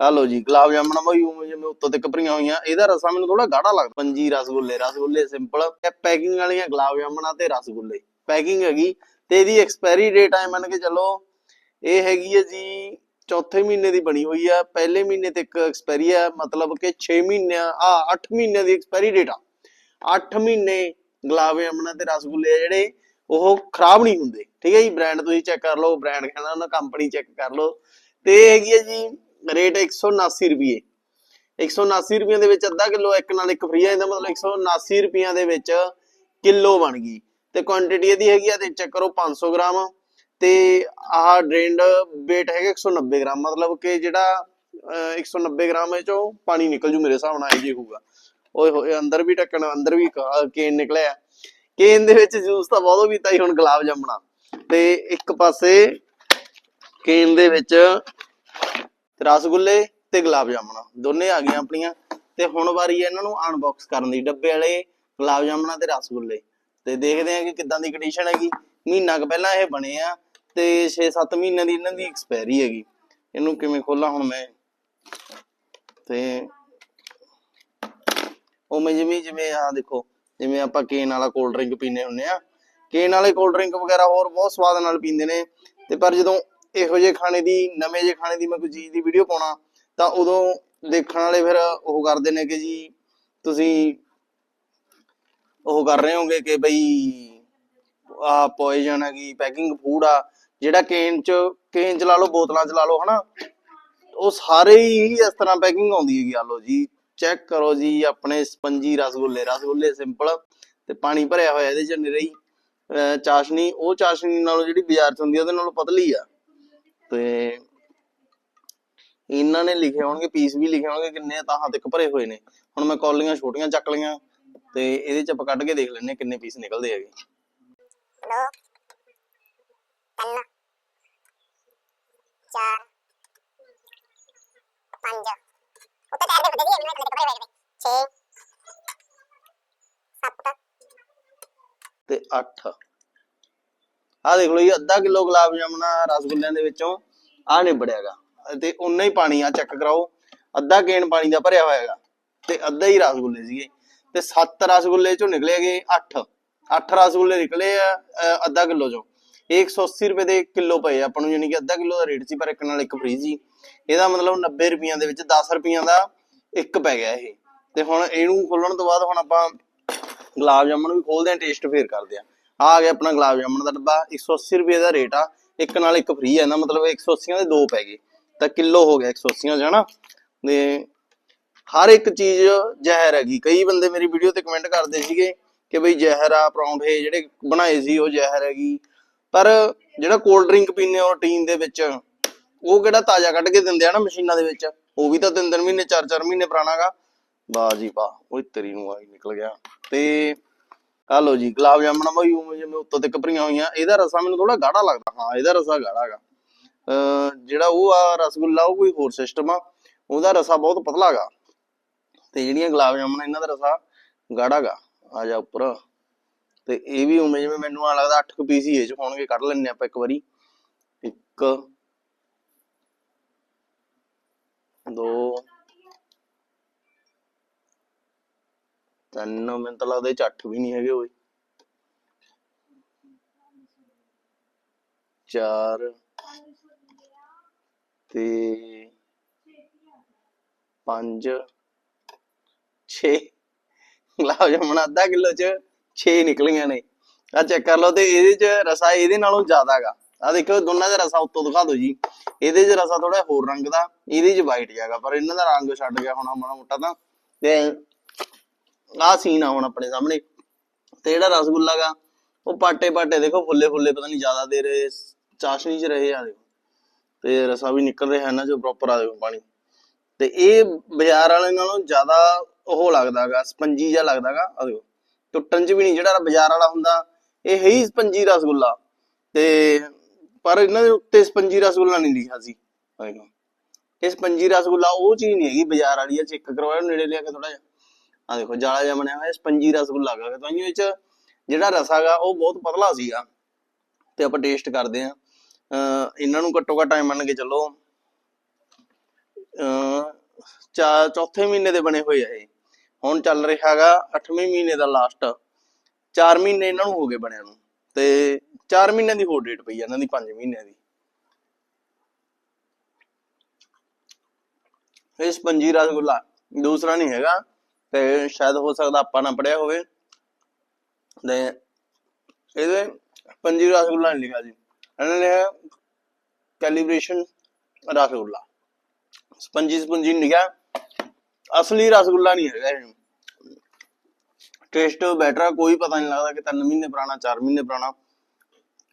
ਆ ਲੋ ਜੀ, ਗੁਲਾਬ ਜਾਮਣਾ ਬਈ, ਉਵੇਂ ਜਿਵੇਂ ਉੱਤੋਂ ਤੱਕ ਭਰੀਆਂ ਹੋਈਆਂ। ਇਹਦਾ ਰਸਾ ਮੈਨੂੰ ਥੋੜਾ ਗਾੜਾ ਲੱਗਦਾ। ਪੰਜੀ ਰਸਗੁੱਲੇ ਰਸਗੁੱਲੇ ਸਿੰਪਲ ਪੈਕਿੰਗ ਵਾਲੀਆਂ ਗੁਲਾਬ ਜਾਮਣਾ ਤੇ ਰਸਗੁੱਲੇ। ਪੈਕਿੰਗ ਹੈਗੀ। ਤੇ ਇਹਦੀ ਐਕਸਪਾਇਰੀ ਡੇਟ ਐ ਮੰਨ ਕੇ ਚੱਲੋ, ਇਹ ਹੈਗੀ ਹੈ ਜੀ, ਚੌਥੇ ਮਹੀਨੇ ਦੀ ਬਣੀ ਹੋਈ ਆ। ਪਹਿਲੇ ਮਹੀਨੇ ਤੇ ਐਕਸਪਾਇਰੀ ਆ, ਮਤਲਬ ਕਿ 6 ਮਹੀਨਿਆਂ, ਆ 8 ਮਹੀਨਿਆਂ ਦੀ ਐਕਸਪਾਇਰੀ ਡੇਟ ਆ। 8 ਮਹੀਨੇ ਗੁਲਾਬ ਜਾਮਣਾ ਤੇ ਰਸਗੁੱਲੇ ਆ ਜਿਹੜੇ, ਉਹ ਖਰਾਬ ਨਹੀਂ ਹੁੰਦੇ। ਠੀਕ ਹੈ ਜੀ ਬ੍ਰਾਂਡ ਤੁਸੀਂ ਚੈੱਕ ਕਰ ਲਓ ਬ੍ਰਾਂਡ ਕਹਿੰਦਾ ਉਹਨਾਂ ਕੰਪਨੀ ਚੈੱਕ ਕਰ ਲਓ। ਤੇ ਹੈਗੀ ਹੈ ਜੀ ਰੇਟ 179 ਰੁਪਏ 179 ਰੁਪਏ ਦੇ ਵਿੱਚ ਅੱਧਾ ਕਿਲੋ ਇੱਕ ਨਾਲ ਇੱਕ ਫ੍ਰੀ ਆ, ਇਹਦਾ ਮਤਲਬ 179 ਰੁਪਈਆਂ ਦੇ ਵਿੱਚ ਕਿਲੋ ਬਣ ਗਈ। ਤੇ ਕੁਆਂਟੀਟੀ ਇਹਦੀ ਹੈਗੀ ਆ ਤੇ ਚੈੱਕ ਕਰੋ 500 ਗ੍ਰਾਮ। ਤੇ ਆਹ ਡਰੇਨਡ weight ਹੈਗਾ 190 ਗ੍ਰਾਮ। ਮਤਲਬ ਕਿ ਜਿਹੜਾ 190 ਗ੍ਰਾਮ ਇਹ ਚੋਂ ਪਾਣੀ ਨਿਕਲ ਜੂ ਮੇਰੇ ਹਿਸਾਬ ਨਾਲ, ਇਹ ਜੇ ਹੋਊਗਾ। ਓਏ ਹੋਏ, ਅੰਦਰ ਵੀ ਢੱਕਣ, ਅੰਦਰ ਵੀ ਕੇਨ ਨਿਕਲਿਆ। ਕੇਨ ਦੇ ਵਿੱਚ ਜੂਸ ਤਾਂ ਬਹੁਤੋ ਪੀਤਾ ਹੀ ਹੁਣ ਗੁਲਾਬ ਜਾਮਣਾ। ਤੇ ਇੱਕ ਪਾਸੇ ਕੇਨ ਦੇ ਵਿੱਚ ਰਸਗੁੱਲੇ ਤੇ ਗੁਲਾਬ ਜਾਮਣਾ, ਦੋਨੇ ਆ ਗਈਆਂ ਆਪਣੀਆਂ। ਤੇ ਹੁਣ ਵਾਰੀ ਹੈ ਇਹਨਾਂ ਨੂੰ ਅਨਬਾਕਸ ਕਰਨ ਦੀ, ਡੱਬੇ ਵਾਲੇ ਗੁਲਾਬ ਜਾਮਣਾ ਤੇ ਰਸਗੁੱਲੇ। ਤੇ ਦੇਖਦੇ ਆ ਕਿ ਕਿੱਦਾਂ ਦੀ ਕੰਡੀਸ਼ਨ ਹੈਗੀ। ਮਹੀਨਾ ਕੁ ਪਹਿਲਾਂ ਇਹ ਬਣੇ ਆ ਤੇ 6-7 ਮਹੀਨਿਆਂ ਦੀ ਇਹਨਾਂ ਦੀ ਐਕਸਪਾਇਰੀ ਹੈਗੀ। ਇਹਨੂੰ ਕਿਵੇਂ ਖੋਲਾਂ ਹੁਣ ਮੈਂ? ਤੇ ਉਵੇਂ ਜਿਵੇਂ ਜਿਵੇਂ ਆ ਦੇਖੋ, ਜਿਵੇਂ ਆਪਾਂ ਕੇਨ ਵਾਲਾ ਕੋਲਡ ਡਰਿੰਕ ਪੀਨੇ ਹੁੰਨੇ ਆ। ਕੇਨ ਵਾਲੇ ਕੋਲਡ ਡਰਿੰਕ ਵਗੈਰਾ ਹੋਰ ਬਹੁਤ ਸਵਾਦ ਨਾਲ ਪੀਂਦੇ ਨੇ। ਤੇ ਪਰ ਜਦੋਂ ਇਹੋ ਜਿਹੇ ਖਾਣੇ ਦੀ, ਨਵੇਂ ਜਿਹੇ ਖਾਣੇ ਦੀ ਮੈਂ ਕੋਈ ਚੀਜ਼ ਦੀ ਵੀਡੀਓ ਪਾਉਣਾ, ਤਾਂ ਉਦੋਂ ਦੇਖਣ ਵਾਲੇ ਫਿਰ ਉਹ ਕਰਦੇ ਨੇ ਕਿ ਜੀ ਤੁਸੀਂ ਉਹ ਕਰ ਰਹੇ ਹੋਗੇ ਕਿ ਬਈ ਆ ਪੋਇਜ਼ਨ ਹੈਗੀ ਪੈਕਿੰਗ ਫੂਡ ਆ, ਜਿਹੜਾ ਕੇਨ ਚ ਕੇਨ ਚ ਲਾ ਲਓ, ਬੋਤਲਾਂ ਚ ਲਾ ਲਓ, ਹਨਾ? ਉਹ ਸਾਰੇ ਹੀ ਇਸ ਤਰ੍ਹਾਂ ਪੈਕਿੰਗ ਆਉਂਦੀ ਹੈਗੀ ਆ, ਲਓ ਜੀ ਚੈੱਕ ਕਰੋ ਜੀ ਆਪਣੇ ਸਪੰਜੀ ਰਸਗੁੱਲੇ ਰਸਗੁੱਲੇ ਸਿੰਪਲ ਤੇ ਪਾਣੀ ਭਰਿਆ ਹੋਇਆ ਇਹਦੇ ਚ ਨਿਰੀ ਚਾਸ਼ਨੀ, ਉਹ ਚਾਸ਼ਨੀ ਨਾਲੋਂ ਜਿਹੜੀ ਬਾਜ਼ਾਰ ਚ ਹੁੰਦੀ ਆ, ਉਹਦੇ ਨਾਲੋਂ ਪਤਲੀ ਆ। ਇਹਨਾਂ ਨੇ ਲਿਖੇ ਹੋਣਗੇ ਪੀਸ ਵੀ ਲਿਖੇ ਹੋਣਗੇ ਕਿੰਨੇ ਤਾਹਾਂ ਤੱਕ ਭਰੇ ਹੋਏ ਨੇ। ਹੁਣ ਮੈਂ ਕੌਲੀਆਂ ਛੋਟੀਆਂ ਚੱਕ ਲਈਆਂ ਤੇ ਇਹਦੇ ਚ ਆਪਾਂ ਕੱਢ ਕੇ ਦੇਖ ਹਾਂ ਕਿੰਨੇ ਪੀਸ ਨਿਕਲਦੇ ਹੈਗੇ। ਦੋ ਤਿੰਨ ਚਾਰ ਪੰਜ। ਉੱਤੇ ਟਾਇਰ ਦੇ ਵੱਡੇ ਜੀ ਇਹਨਾਂ ਦੇ ਕੱਪੜੇ ਹੋਏ ਨੇ 6 7 ਤੇ 8 ਆ ਦੇਖ ਲਓ ਜੀ ਅੱਧਾ ਕਿਲੋ ਗੁਲਾਬ ਜਾਮਣਾ ਰਸਗੁੱਲਿਆਂ ਦੇ ਵਿੱਚੋਂ ਆ ਨਿਬੜਿਆਗਾ ਤੇ ਉਨਾ ਹੀ ਪਾਣੀ ਆ ਚੈੱਕ ਕਰਾਓ। ਅੱਧਾ ਕੇਨ ਪਾਣੀ ਦਾ ਭਰਿਆ ਹੋਇਆਗਾ ਤੇ ਅੱਧਾ ਹੀ ਰਸਗੁੱਲੇ ਸੀਗੇ। ਤੇ 7 ਰਸਗੁੱਲੇ ਚੋਂ ਨਿਕਲੇਗੇ 8 8 ਰਸਗੁੱਲੇ ਨਿਕਲੇ ਆ ਅੱਧਾ ਕਿਲੋ ਚੋਂ। ਇਹ 180 ਰੁਪਏ ਦੇ ਕਿਲੋ ਪਏ ਆਪਾਂ ਨੂੰ ਯਾਨੀ ਕਿ ਅੱਧਾ ਕਿਲੋ ਦਾ ਰੇਟ ਸੀ, ਪਰ ਇੱਕ ਨਾਲ ਇੱਕ ਫ੍ਰੀ ਸੀ। ਇਹਦਾ ਮਤਲਬ 90 ਰੁਪਈਆਂ ਦੇ ਵਿੱਚ 10 ਰੁਪਈਆਂ ਦਾ ਇੱਕ ਪੈ ਗਿਆ ਇਹ। ਤੇ ਹੁਣ ਇਹਨੂੰ ਖੋਲਣ ਤੋਂ ਬਾਅਦ ਹੁਣ ਆਪਾਂ ਗੁਲਾਬ ਜਾਮਣ ਵੀ ਖੋਲਦੇ ਆਂ ਟੇਸਟ ਫੇਰ ਕਰਦੇ ਆਂ। ਆ ਗਿਆ ਆਪਣਾ ਗੁਲਾਬ ਜਾਮਣ ਦਾ ਡੱਬਾ। 180 ਰੁਪਏ ਦਾ ਰੇਟ ਆ। ਇੱਕ ਨਾਲ ਇੱਕ ਫ੍ਰੀ ਆ। ਇਹਦਾ ਮਤਲਬ 180 ਦੇ ਦੋ ਪੈ ਗਏ। ਤਾਂ ਕਿਲੋ ਹੋ ਗਿਆ 180 ਚ ਹਨਾ? ਤੇ ਹਰ ਇੱਕ ਚੀਜ਼ ਜ਼ਹਿਰ ਹੈਗੀ। ਕਈ ਬੰਦੇ ਮੇਰੀ ਵੀਡੀਓ ਤੇ ਕਮੈਂਟ ਕਰਦੇ ਸੀਗੇ ਕਿ ਬਈ ਜ਼ਹਿਰ ਆ, ਪਰੌਂਠੇ ਜਿਹੜੇ ਬਣਾਏ ਸੀ ਉਹ ਜ਼ਹਿਰ ਹੈਗੀ। ਪਰ ਜਿਹੜਾ ਕੋਲਡ ਡਰਿੰਕ ਪੀਨੇ ਹੋ ਟੀਨ ਦੇ ਵਿੱਚ, ਉਹ ਕਿਹੜਾ ਤਾਜ਼ਾ ਕੱਢ ਕੇ ਦਿੰਦੇ ਆ ਨਾ ਮਸ਼ੀਨਾਂ ਦੇ ਵਿੱਚ? ਉਹ ਵੀ ਤਾਂ ਤਿੰਨ ਤਿੰਨ ਮਹੀਨੇ ਚਾਰ ਚਾਰ ਮਹੀਨੇ ਪੁਰਾਣਾਗਾ ਵਾਹ ਜੀ ਵਾਹ ਉਹ ਤੇਰੀ ਨੂੰ ਆਈ ਨਿਕਲ ਗਿਆ। ਤੇ ਆ ਲੋ ਜੀ, ਗੁਲਾਬ ਜਾਮਣਾ ਬਈ, ਉਵੇਂ ਜਿਵੇਂ ਉੱਤੋਂ ਤੇ ਭਰੀਆਂ ਹੋਈਆਂ। ਇਹਦਾ ਰਸਾ ਮੈਨੂੰ ਥੋੜਾ ਗਾੜਾ ਲੱਗਦਾ। ਹਾਂ, ਇਹਦਾ ਰਸਾ ਗਾੜਾ ਹੈਗਾ ਜਿਹੜਾ ਉਹ ਆ ਰਸਗੁੱਲਾ, ਉਹ ਕੋਈ ਹੋਰ ਸਿਸਟਮ ਆ। ਉਹਦਾ ਰਸਾ ਬਹੁਤ ਪਤਲਾ ਹੈਗਾ ਤੇ ਜਿਹੜੀਆਂ ਗੁਲਾਬ ਜਾਮਣਾ, ਇਹਨਾਂ ਦਾ ਰਸਾ ਗਾੜਾ ਆ ਜਾ ਉੱਪਰ। ਤੇ ਇਹ ਵੀ ਉਵੇਂ ਜਿਵੇਂ ਮੈਨੂੰ ਆ ਲੱਗਦਾ 8 ਪੀਸ ਹੀ ਇਹ ਚ ਹੋਣਗੇ, ਕੱਢ ਲੈਣੇ ਆਪਾਂ ਇੱਕ ਵਾਰੀ। ਇੱਕ, ਦੋ, ਤਿੰਨ, ਮੈਨੂੰ ਤਾਂ ਲੱਗਦਾ ਚ ਅੱਠ ਵੀ ਨਹੀਂ ਹੈਗੇ ਓਏ ਚਾਰ ਤੇ ਪੰਜ, ਛੇ। ਗੁਲਾਬ ਜਾਮਣ ਅੱਧਾ ਕਿਲੋ ਚ 6 ਨਿਕਲੀਆਂ ਨੇ। ਆ ਚੈੱਕ ਕਰ ਲਓ ਤੇ ਇਹਦੇ ਚ ਰਸਾ ਇਹਦੇ ਨਾਲੋਂ ਜ਼ਿਆਦਾ ਆ ਦੇਖੋ, ਦੋਨਾਂ ਦਾ ਰਸਾ ਉੱਤੋਂ ਦਿਖਾ ਦਿਓ ਜੀ। ਇਹਦੇ ਚ ਰਸਾ ਥੋੜਾ ਹੋਰ ਰੰਗ ਦਾ, ਇਹਦੇ ਚ ਵਾਈਟ ਜਾਗਾ ਪਰ ਇਹਨਾਂ ਦਾ ਰੰਗ ਛੱਡ ਗਿਆ ਹੋਣਾ ਮਾੜਾ ਮੋਟਾ ਤਾਂ। ਤੇ ਆ ਸੀਨ ਆ ਹੁਣ ਆਪਣੇ ਸਾਹਮਣੇ। ਤੇ ਜਿਹੜਾ ਰਸਗੁੱਲਾ ਗਾ, ਉਹ ਪਾਟੇ ਪਾਟੇ ਦੇਖੋ ਫੁੱਲੇ ਫੁੱਲੇ ਪਤਾ ਨਹੀਂ ਜ਼ਿਆਦਾ ਦੇਰ ਇਸ ਚਾਸ਼ਨੀ 'ਚ ਰਹੇ ਆ, ਦੇਖੋ। ਤੇ ਰਸਾ ਵੀ ਨਿਕਲ ਰਿਹਾ ਨਾ ਜੋ ਪ੍ਰੋਪਰ ਆ ਦੇਖੋ ਪਾਣੀ। ਤੇ ਇਹ ਬਾਜ਼ਾਰ ਵਾਲੇ ਨਾਲੋਂ ਜ਼ਿਆਦਾ ਉਹ ਲੱਗਦਾਗਾ ਸਪੰਜੀ ਜਿਹਾ ਲੱਗਦਾਗਾ ਆ ਦੇਖੋ। ਟੁੱਟਣ 'ਚ ਵੀ ਨਹੀਂ ਜਿਹੜਾ ਬਾਜ਼ਾਰ ਵਾਲਾ ਹੁੰਦਾ, ਇਹ ਹੈ ਹੀ ਸਪੰਜੀ ਰਸਗੁੱਲਾ। ਤੇ ਪਰ ਇਹਨਾਂ ਦੇ ਉੱਤੇ ਸਪੰਜੀ ਰਸਗੁੱਲਾ ਨਹੀਂ ਲਿਖਿਆ ਸੀ ਆ ਦੇਖੋ। ਇਹ ਸਪੰਜੀ ਰਸਗੁੱਲਾ ਉਹ ਚੀਜ਼ ਨਹੀਂ ਹੈਗੀ, ਬਾਜ਼ਾਰ ਵਾਲੀ ਆ, ਚੈੱਕ ਕਰਵਾਓ ਨੇੜੇ ਲਿਆ ਕੇ ਥੋੜਾ ਜਿਹਾ। ਆ ਦੇਖੋ, ਜਾਲਾ ਜਿਹਾ ਬਣਿਆ ਹੋਇਆ ਸਪੰਜੀ ਰਸਗੁੱਲਾ ਹੈਗਾ ਤਾਂ ਇਹ ਵਿੱਚ ਜਿਹੜਾ ਰਸਾ ਗਾ, ਉਹ ਬਹੁਤ ਪਤਲਾ ਸੀਗਾ। ਤੇ ਆਪਾਂ ਟੇਸਟ ਕਰਦੇ ਆ। ਇਹਨਾਂ ਨੂੰ ਘੱਟੋ ਘੱਟ ਟਾਈਮ ਮੰਨ ਕੇ ਚੱਲੋ ਚਾ- ਚੌਥੇ ਮਹੀਨੇ ਦੇ ਬਣੇ ਹੋਏ ਆ ਇਹ। ਹੁਣ ਚੱਲ ਰਿਹਾ ਹੈਗਾ 8ਵੇਂ ਮਹੀਨੇ ਦਾ ਲਾਸਟ 4 ਮਹੀਨੇ ਇਹਨਾਂ ਨੂੰ ਹੋ ਗਏ ਬਣਿਆ ਨੂੰ। ਤੇ 4 ਮਹੀਨਿਆਂ ਦੀ ਹੋਰ ਡੇਟ ਪਈ ਆ ਇਹਨਾਂ ਦੀ 5 ਮਹੀਨਿਆਂ ਦੀ। ਇਹ ਸਪੰਜੀ ਰਸਗੁੱਲਾ। ਦੂਸਰਾ ਨਹੀਂ ਹੈਗਾ, ਤੇ ਸ਼ਾਇਦ ਹੋ ਸਕਦਾ ਆਪਾਂ ਨਾ ਪੜਿਆ ਹੋਵੇ। ਤੇ ਇਹਦੇ ਪੰਜੀ ਰਸਗੁੱਲਾ ਨਹੀਂ ਲਿਖਿਆ ਜੀ। ਇਹਨਾਂ ਨੇ ਕੈਲੀਬ੍ਰੇਸ਼ਨ ਰਸਗੁੱਲਾ। ਸਪੰਜੀ ਸਪੰਜੀ ਨਹੀਂ ਲਿਖਿਆ ਅਸਲੀ ਰਸਗੁੱਲਾ ਟੇਸਟ ਬੈਟਰ ਕੋਈ ਪਤਾ ਨਹੀਂ ਲੱਗਦਾ ਕਿ 3 ਮਹੀਨੇ ਪੁਰਾਣਾ 4 ਮਹੀਨੇ ਪੁਰਾਣਾ।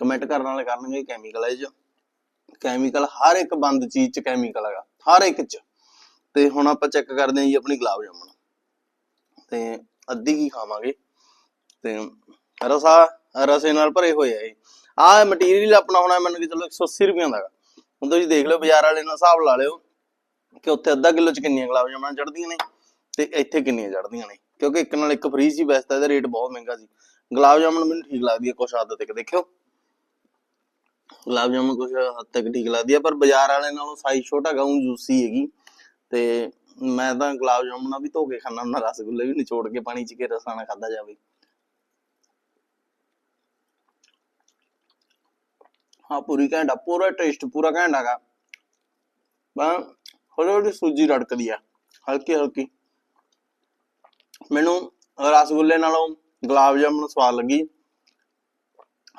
ਕਮੈਂਟ ਕਰਨ ਵਾਲੇ ਕਰਨਗੇ ਕੈਮੀਕਲ ਹੈ ਇਹ ਕੈਮੀਕਲ ਹਰ ਇੱਕ ਬੰਦ ਚੀਜ਼ 'ਚ ਕੈਮੀਕਲ ਹੈਗਾ, ਹਰ ਇੱਕ 'ਚ। ਤੇ ਹੁਣ ਆਪਾਂ ਚੈੱਕ ਕਰਦੇ ਹਾਂ ਜੀ ਆਪਣੀ ਗੁਲਾਬ ਜਾਮੁਨ ਤੇ ਅੱਧੀ ਕੀ ਖਾਵਾਂਗੇ? ਤੇ ਰਸਾ, ਰਸੇ ਨਾਲ ਭਰੇ ਹੋਏ ਆ ਇਹ। ਆਹ ਮਟੀਰੀਅਲ ਆਪਣਾ ਹੋਣਾ ਮੰਨ ਕੇ ਚਲੋ 180 ਰੁਪਈਆਂ ਦਾ ਹੁਣ ਤੁਸੀਂ ਦੇਖ ਲਓ ਬਾਜ਼ਾਰ ਵਾਲੇ ਨਾਲ ਹਿਸਾਬ ਲਾ ਲਿਓ ਕਿ ਉੱਥੇ ਅੱਧਾ ਕਿਲੋ ਚ ਕਿੰਨੀਆਂ ਗੁਲਾਬ ਜਾਮੁਨਾਂ ਚੜਦੀਆਂ ਨੇ ਤੇ ਇੱਥੇ ਕਿੰਨੀਆਂ ਚੜਦੀਆਂ ਨੇ। ਕਿਉਂਕਿ ਇੱਕ ਨਾਲ ਇੱਕ ਫ੍ਰੀ ਸੀ ਵੈਸੇ ਇਹਦਾ ਰੇਟ ਬਹੁਤ ਮਹਿੰਗਾ ਸੀ। ਗੁਲਾਬ ਜਾਮੁਨ ਮੈਨੂੰ ਠੀਕ ਲੱਗਦੀ ਹੈ ਕੁਛ ਹੱਦ ਤੱਕ ਦੇਖਿਓ। ਗੁਲਾਬ ਜਾਮੁਨ ਕੁਛ ਹੱਦ ਤੱਕ ਠੀਕ ਲੱਗਦੀ ਹੈ ਪਰ ਬਾਜ਼ਾਰ ਵਾਲੇ ਨਾਲੋਂ ਸਾਈਜ਼ ਛੋਟਾ ਗਾਉਂ ਜੂਸੀ ਹੈਗੀ। ਤੇ ਮੈਂ ਤਾਂ ਗੁਲਾਬ ਜਾਮੁਨਾਂ ਵੀ ਧੋ ਕੇ ਖਾਣਾ ਹੁੰਦਾ, ਰਸਗੁੱਲੇ ਵੀ ਨਿਚੋੜ ਕੇ ਪਾਣੀ ਚ ਕੇ ਰਸਾਂ ਖਾਦਾ ਜਾਵੇ। ਹਾਂ, ਪੂਰੀ ਘੈਂਟ ਪੂਰਾ ਟੇਸਟ ਪੂਰਾ ਘੈਂਟ ਹੈਗਾ। ਬਾ ਹੌਲੀ ਹੌਲੀ ਸੂਜੀ ਰੜਕਦੀ ਆ, ਹਲਕੀ ਹਲਕੀ। ਮੈਨੂੰ ਰਸਗੁੱਲੇ ਨਾਲੋਂ ਗੁਲਾਬ ਜਾਮੁਨ ਸਵਾਦ ਲੱਗੀ।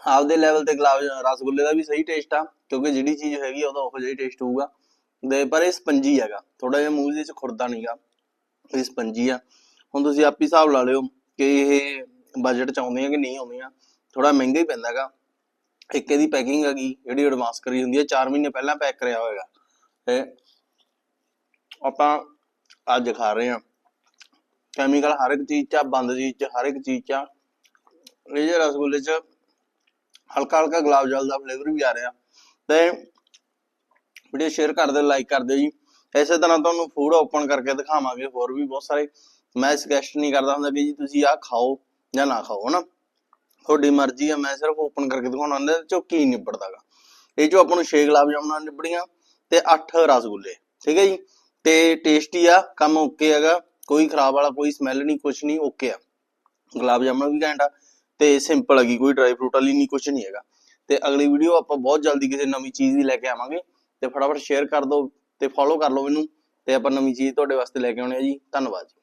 ਆਪਦੇ ਲੈਵਲ ਤੇ ਗੁਲਾਬ ਜਾ- ਰਸਗੁੱਲੇ ਦਾ ਵੀ ਸਹੀ ਟੇਸਟ ਆ, ਕਿਉਂਕਿ ਜਿਹੜੀ ਚੀਜ਼ ਹੈਗੀ ਉਹਦਾ ਉਹੋ ਜਿਹਾ ਟੇਸਟ ਹੋਊਗਾ। ਦੇ ਪਰ ਇਹ ਸਪੰਜੀ ਹੈਗਾ ਥੋੜਾ ਜਿਹਾ ਮੂੰਹ ਦੇ ਵਿੱਚ ਖੁਰਦਾ ਨਹੀਂਗਾ ਇਹ ਸਪੰਜੀ ਆ। ਹੁਣ ਤੁਸੀਂ ਆਪ ਹੀ ਹਿਸਾਬ ਲਾ ਲਿਓ ਕਿ ਇਹ ਬਜਟ ਚ ਆਉਂਦੀਆਂ ਕਿ ਨਹੀਂ ਆਉਂਦੀਆਂ ਥੋੜਾ ਮਹਿੰਗਾ ਹੀ ਪੈਂਦਾ ਹੈਗਾ। ਇੱਕ ਇਹਦੀ ਪੈਕਿੰਗ ਹੈਗੀ, ਜਿਹੜੀ ਐਡਵਾਂਸ ਕਰੀ ਹੁੰਦੀ ਹੈ 4 ਮਹੀਨੇ ਪਹਿਲਾਂ ਪੈਕ ਕਰਿਆ ਹੋਏਗਾ। ਤੇ ਆਪਾਂ ਅੱਜ ਖਾ ਰਹੇ ਹਾਂ। ਕੈਮੀਕਲ ਹਰ ਇੱਕ ਚੀਜ਼ 'ਚ ਬੰਦ ਚੀਜ਼ 'ਚ, ਹਰ ਇੱਕ ਚੀਜ਼ 'ਚ ਇਹ ਜਿਹੜੇ ਰਸਗੁੱਲੇ 'ਚ ਹਲਕਾ ਹਲਕਾ ਗੁਲਾਬ ਜਲ ਦਾ ਫਲੇਵਰ ਵੀ ਆ ਰਿਹਾ। ਤੇ ਵੀਡੀਓ ਸ਼ੇਅਰ ਕਰ ਦਿਓ ਲਾਈਕ ਕਰ ਦਿਓ ਜੀ। ਇਸੇ ਤਰ੍ਹਾਂ ਤੁਹਾਨੂੰ ਫੂਡ ਓਪਨ ਕਰਕੇ ਦਿਖਾਵਾਂਗੇ ਹੋਰ ਵੀ ਬਹੁਤ ਸਾਰੇ। ਮੈਂ ਸੁਜੈਸਟ ਨਹੀਂ ਕਰਦਾ ਹੁੰਦਾ ਕਿ ਜੀ ਤੁਸੀਂ ਆਹ ਖਾਓ ਜਾਂ ਨਾ ਖਾਓ, ਹਨਾ? ਤੁਹਾਡੀ ਮਰਜ਼ੀ ਆ, ਮੈਂ ਸਿਰਫ ਓਪਨ ਕਰਕੇ ਦਿਖਾਉਣਾ ਇਹਦੇ ਚੋਂ ਕੀ ਨਿਬੜਦਾਗਾ। ਇਹ ਚੋਂ ਆਪਾਂ ਨੂੰ 6 ਗੁਲਾਬ ਜਾਮੁਨਾਂ ਨਿਬੜੀਆਂ ਤੇ 8 ਰਸਗੁੱਲੇ, ਠੀਕ ਹੈ ਜੀ? ਤੇ ਟੇਸਟੀ ਆ, ਕੰਮ ਓਕੇ ਹੈਗਾ, ਕੋਈ ਖਰਾਬ ਵਾਲਾ ਕੋਈ ਸਮੈਲ ਨਹੀਂ, ਕੁਛ ਨਹੀਂ ਓਕੇ ਆ। ਗੁਲਾਬ ਜਾਮੁਨ ਵੀ ਘੈਂਟ ਆ, ਤੇ ਸਿੰਪਲ ਹੈਗੀ, ਕੋਈ ਡਰਾਈ ਫਰੂਟ ਵਾਲੀ ਨਹੀਂ, ਕੁਛ ਨਹੀਂ ਹੈਗਾ। ਤੇ ਅਗਲੀ ਵੀਡੀਓ ਆਪਾਂ ਬਹੁਤ ਜਲਦੀ ਕਿਸੇ ਨਵੀਂ ਚੀਜ਼ ਦੀ ਲੈ ਕੇ ਆਵਾਂਗੇ, ਤੇ ਫਟਾਫਟ ਸ਼ੇਅਰ ਕਰ ਦਿਓ ਤੇ ਫੋਲੋ ਕਰ ਲਓ ਮੈਨੂੰ, ਤੇ ਆਪਾਂ ਨਵੀਂ ਚੀਜ਼ ਤੁਹਾਡੇ ਵਾਸਤੇ ਲੈ ਕੇ ਆਉਣੇ ਆ ਜੀ। ਧੰਨਵਾਦ ਜੀ।